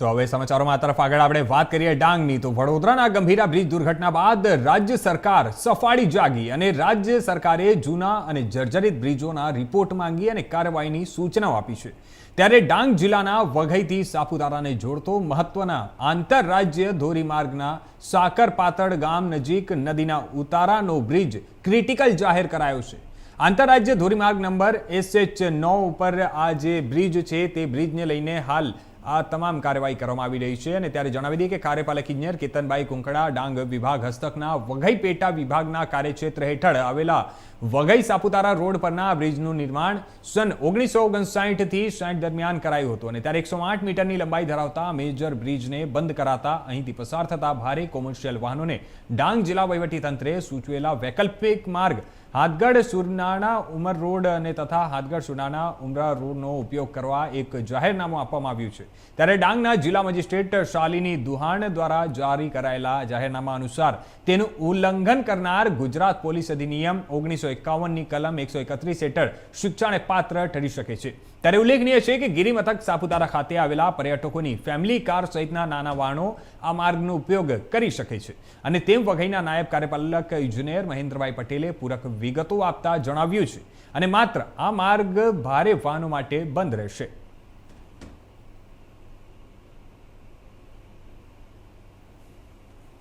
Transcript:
તો હવે સમાચારોમાં તરફ આગળ આપણે વાત કરીએ ડાંગની. તો વડોદરાના ગંભીરા બ્રિજ દુર્ઘટના બાદ રાજ્ય સરકાર સફાળી જાગી અને રાજ્ય સરકારે જૂના અને જર્જરિત બ્રિજોના રિપોર્ટ માંગી અને કાર્યવાહીની સૂચનાઓ આપી છે. ત્યારે ડાંગ જિલ્લાના વઘઈથી સાપુતારાને જોડતો મહત્વના આંતરરાજ્ય ધોરીમાર્ગના સાકર પાતળ ગામ નજીક નદીના ઉતારાનો બ્રિજ ક્રિટિકલ જાહેર કરાયો છે. આંતરરાજ્ય ધોરીમાર્ગ નંબર એસએચ નવ ઉપર આ જે બ્રિજ છે તે બ્રિજને લઈને હાલ આ તમામ કાર્યવાહી કરવામાં આવી રહી છે અને ત્યારે જણાવી દઈએ કે કાર્યપાલક ઇજનેર કેતનભાઈ કુંકડા, ડાંગ વિભાગ હસ્તકના વઘઈ પેટા વિભાગના કાર્યક્ષેત્ર હેઠળ આવેલા વઘઈ સાપુતારા રોડ પરના બ્રિજનું નિર્માણ સન ઓગણીસો ઓગણસાઠથી સાઠ દરમિયાન કરાયું હતું અને ત્યારે એકસો આઠ મીટરની લંબાઈ ધરાવતા મેજર બ્રિજને બંધ કરાતા અહીંથી પસાર થતા ભારે કોમર્શિયલ વાહનોને ડાંગ જિલ્લા વહીવટીતંત્રે સૂચવેલા વૈકલ્પિક માર્ગ હાથગઢ સુરનાના ઉમર રોડ અને તથા હાથગઢ સુરનાણા ઉમરા રોડનો ઉપયોગ કરવા એક જાહેરનામું આપવામાં આવ્યું છે. ત્યારે ડાંગના જિલ્લા મેજિસ્ટ્રેટ શાલિની દુહાણ દ્વારા જારી કરાયેલા જાહેરનામા અનુસાર તેનું ઉલ્લંઘન કરનાર ગુજરાત પોલીસ અધિનિયમ ઓગણીસો એકાવનની કલમ એકસો એકત્રીસ હેઠળ શિક્ષાને પાત્ર ઠરી શકે છે. ત્યારે ઉલ્લેખનીય છે કે ગિરિમથક સાપુતારા ખાતે આવેલા પર્યટકોની ફેમિલી કાર સહિતના નાના વાહનો આ માર્ગનો ઉપયોગ કરી શકે છે. અને તેમ વઘઈના નાયબ કાર્યપાલક ઇજનેર મહેન્દ્રભાઈ પટેલે પૂરક વિગતો આપતા જણાવ્યું છે. અને માત્ર આ માર્ગ ભારે વાહનો માટે બંધ રહેશે.